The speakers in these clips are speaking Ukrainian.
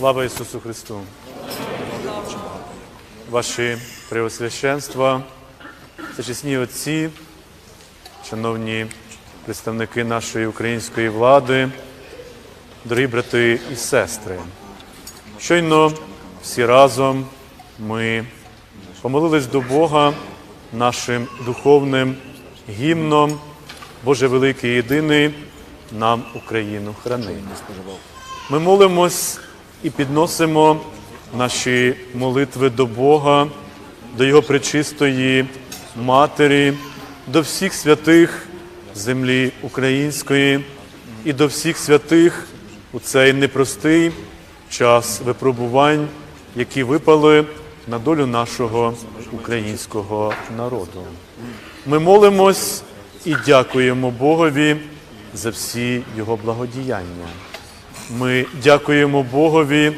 Слава Ісусу Христу! Ваші преосвященства, чесні отці, шановні представники нашої української влади, дорогі брати і сестри. Щойно всі разом ми помолились до Бога нашим духовним гімном, Боже великий єдиний, нам Україну храни. Ми молимось і підносимо наші молитви до Бога, до Його пречистої Матері, до всіх святих землі української і до всіх святих у цей непростий час випробувань, які випали на долю нашого українського народу. Ми молимось і дякуємо Богові за всі Його благодіяння. Ми дякуємо Богові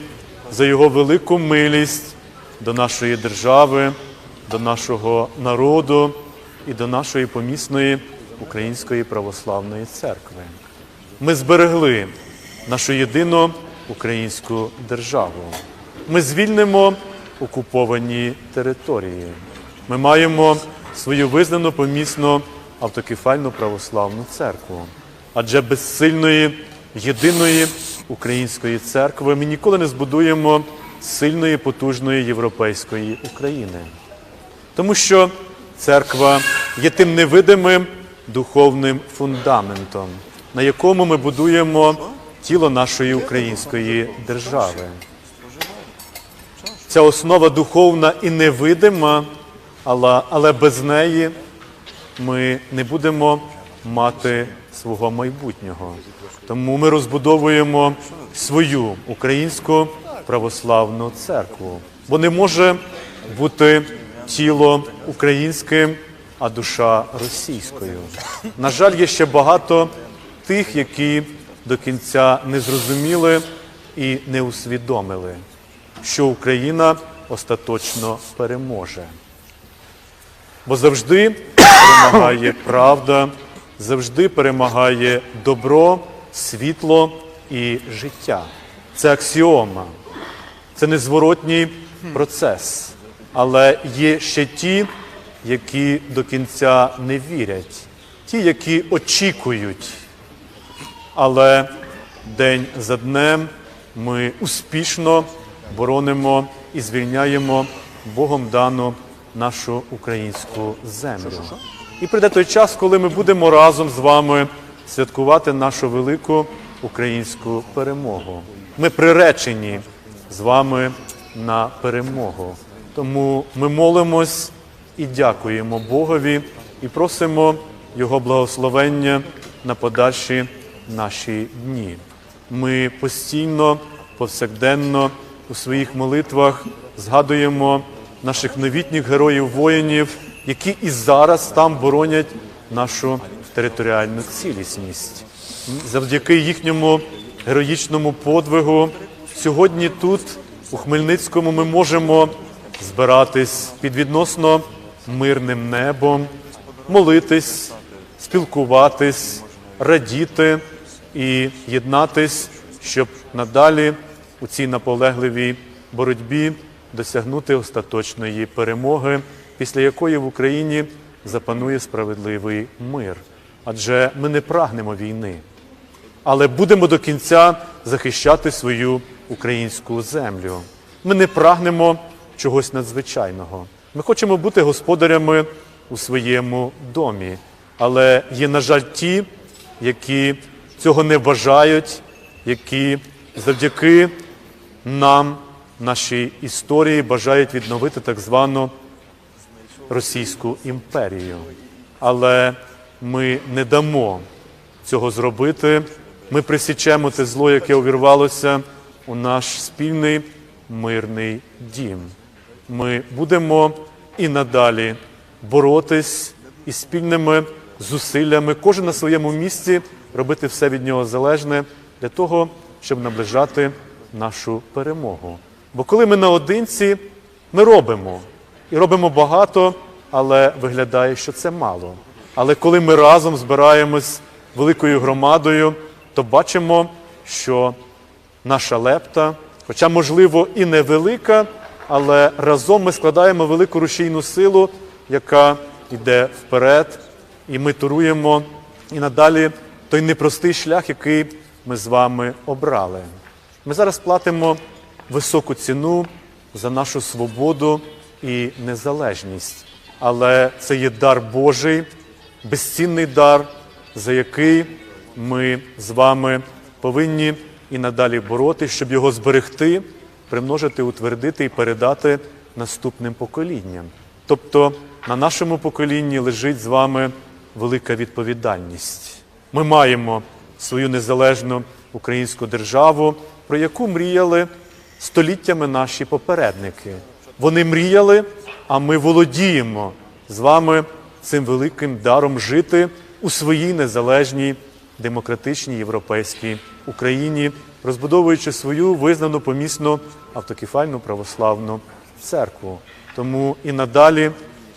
за Його велику милість до нашої держави, до нашого народу і до нашої помісної Української православної церкви. Ми зберегли нашу єдину українську державу. Ми звільнимо окуповані території. Ми маємо свою визнану помісну автокефальну православну церкву. Адже без сильної єдиної української церкви ми ніколи не збудуємо сильної, потужної європейської України. Тому що церква є тим невидимим духовним фундаментом, на якому ми будуємо тіло нашої української держави. Ця основа духовна і невидима, але, без неї ми не будемо мати свого майбутнього. Тому ми розбудовуємо свою українську православну церкву, бо не може бути тіло українським, а душа російською. На жаль, є ще багато тих, які до кінця не зрозуміли і не усвідомили, що Україна остаточно переможе. Бо завжди перемагає правда, завжди перемагає добро, світло і життя. Це аксіома, це незворотній процес. Але є ще ті, які до кінця не вірять, ті, які очікують. Але день за днем ми успішно боронимо і звільняємо Богом дану нашу українську землю. І прийде той час, коли ми будемо разом з вами святкувати нашу велику українську перемогу. Ми приречені з вами на перемогу. Тому ми молимось і дякуємо Богові і просимо Його благословення на подальші наші дні. Ми постійно, повсякденно у своїх молитвах згадуємо наших новітніх героїв-воїнів, які і зараз там боронять нашу територіальну цілісність. Завдяки їхньому героїчному подвигу сьогодні тут, у Хмельницькому, ми можемо збиратись під відносно мирним небом, молитись, спілкуватись, радіти і єднатись, щоб надалі у цій наполегливій боротьбі досягнути остаточної перемоги, після якої в Україні запанує справедливий мир. Адже ми не прагнемо війни, але будемо до кінця захищати свою українську землю. Ми не прагнемо чогось надзвичайного. Ми хочемо бути господарями у своєму домі. Але є, на жаль, ті, які цього не бажають, які завдяки нам, нашій історії, бажають відновити так звану Російську імперію. Але ми не дамо цього зробити. Ми присічемо те зло, яке увірвалося у наш спільний мирний дім. Ми будемо і надалі боротись і спільними зусиллями, кожен на своєму місці робити все від нього залежне для того, щоб наближати нашу перемогу. Бо коли ми наодинці, ми робимо і робимо багато, але виглядає, що це мало. Але коли ми разом збираємось великою громадою, то бачимо, що наша лепта, хоча, можливо, і невелика, але разом ми складаємо велику рушійну силу, яка йде вперед, і ми туруємо і надалі той непростий шлях, який ми з вами обрали. Ми зараз платимо високу ціну за нашу свободу і незалежність. Але це є дар Божий, безцінний дар, за який ми з вами повинні і надалі боротися, щоб його зберегти, примножити, утвердити і передати наступним поколінням. Тобто на нашому поколінні лежить з вами велика відповідальність. Ми маємо свою незалежну українську державу, про яку мріяли століттями наші попередники. Вони мріяли, а ми володіємо з вами цим великим даром жити у своїй незалежній демократичній європейській Україні, розбудовуючи свою визнану помісну автокефальну православну церкву. Тому і надалі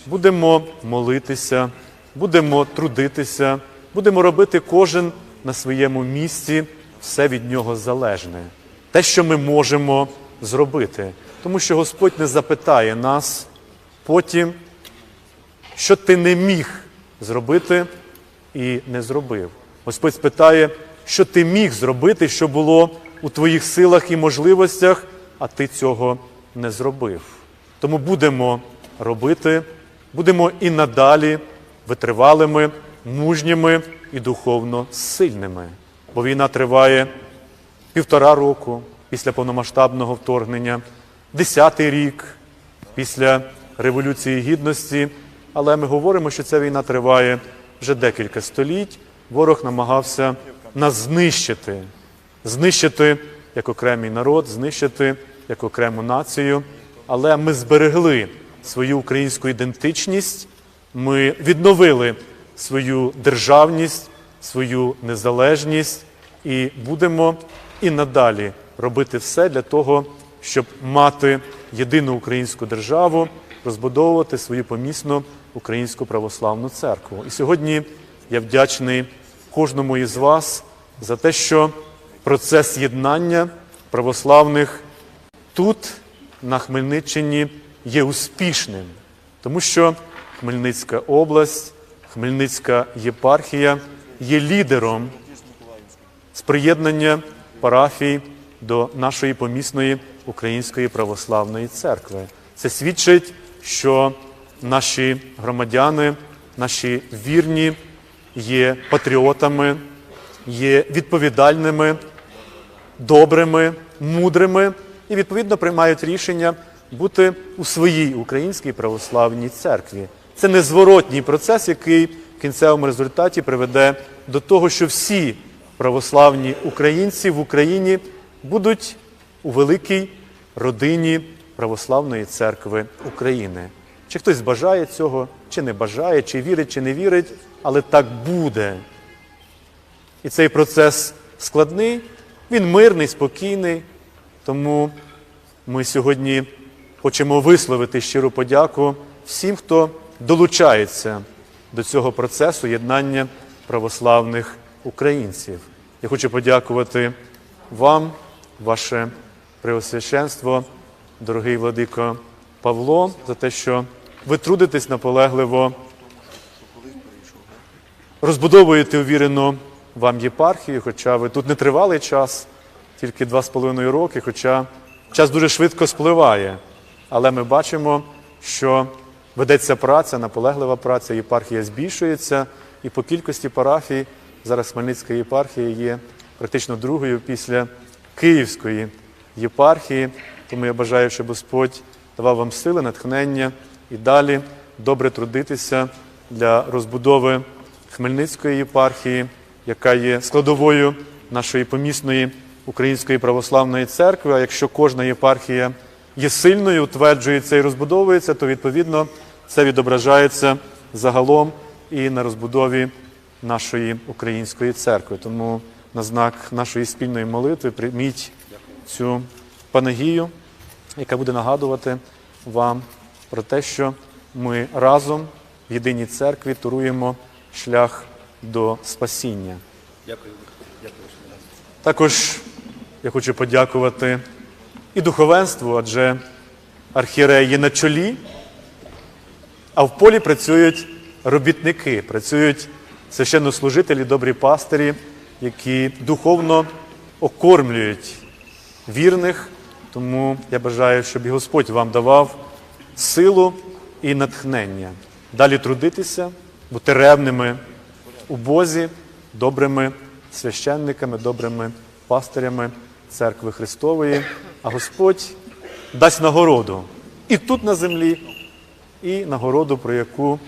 будемо молитися, будемо трудитися, будемо робити кожен на своєму місці все від нього залежне. Те, що ми можемо зробити. Тому що Господь не запитає нас потім, що ти не міг зробити і не зробив. Господь спитає, що ти міг зробити, що було у твоїх силах і можливостях, а ти цього не зробив. Тому будемо робити, будемо і надалі витривалими, мужніми і духовно сильними. Бо війна триває півтора року після повномасштабного вторгнення, десятий рік після Революції Гідності. Але ми говоримо, що ця війна триває вже декілька століть. Ворог намагався нас знищити, знищити як окремий народ, знищити як окрему націю. Але ми зберегли свою українську ідентичність, ми відновили свою державність, свою незалежність і будемо і надалі робити все для того, щоб мати єдину українську державу, розбудовувати свою помісну українську православну церкву. І сьогодні я вдячний кожному із вас за те, що процес єднання православних тут, на Хмельниччині, є успішним, тому що Хмельницька область, Хмельницька єпархія є лідером з приєднання парафій до нашої помісної Української православної церкви. Це свідчить, що наші громадяни, наші вірні є патріотами, є відповідальними, добрими, мудрими і відповідно приймають рішення бути у своїй українській православній церкві. Це незворотній процес, який в кінцевому результаті приведе до того, що всі православні українці в Україні будуть у великій родині Православної церкви України. Чи хтось бажає цього, чи не бажає, чи вірить, чи не вірить, але так буде. І цей процес складний, він мирний, спокійний. Тому ми сьогодні хочемо висловити щиру подяку всім, хто долучається до цього процесу єднання православних українців. Я хочу подякувати вам, ваше Преосвященство, дорогий владико Павло, за те, що ви трудитесь наполегливо, розбудовуєте увірену вам єпархію, хоча ви тут не тривалий час, тільки два з половиною роки, хоча час дуже швидко спливає. Але ми бачимо, що ведеться праця, наполеглива праця, єпархія збільшується, і по кількості парафій зараз Хмельницька єпархія є практично другою після Київської єпархії. Тому я бажаю, щоб Господь давав вам сили, натхнення і далі добре трудитися для розбудови Хмельницької єпархії, яка є складовою нашої помісної Української православної церкви. А якщо кожна єпархія є сильною, утверджується і розбудовується, то відповідно це відображається загалом і на розбудові нашої української церкви. Тому на знак нашої спільної молитви прийміть цю панагію, яка буде нагадувати вам про те, що ми разом в єдиній церкві туруємо шлях до спасіння. Дякую. Також я хочу подякувати і духовенству, адже архієрей є на чолі, а в полі працюють робітники, працюють священнослужителі, добрі пастирі, які духовно окормлюють вірних. Тому я бажаю, щоб і Господь вам давав силу і натхнення. Далі трудитися, бути ревними у Бозі, добрими священниками, добрими пастирями церкви Христової, а Господь дасть нагороду і тут на землі, і нагороду, про яку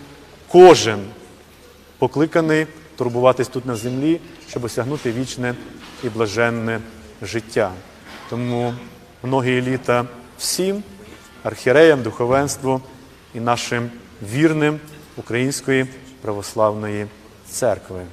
кожен покликаний турбуватись тут на землі, щоб осягнути вічне і блаженне життя. Тому многі літа всім архіреям, духовенству і нашим вірним Української православної церкви.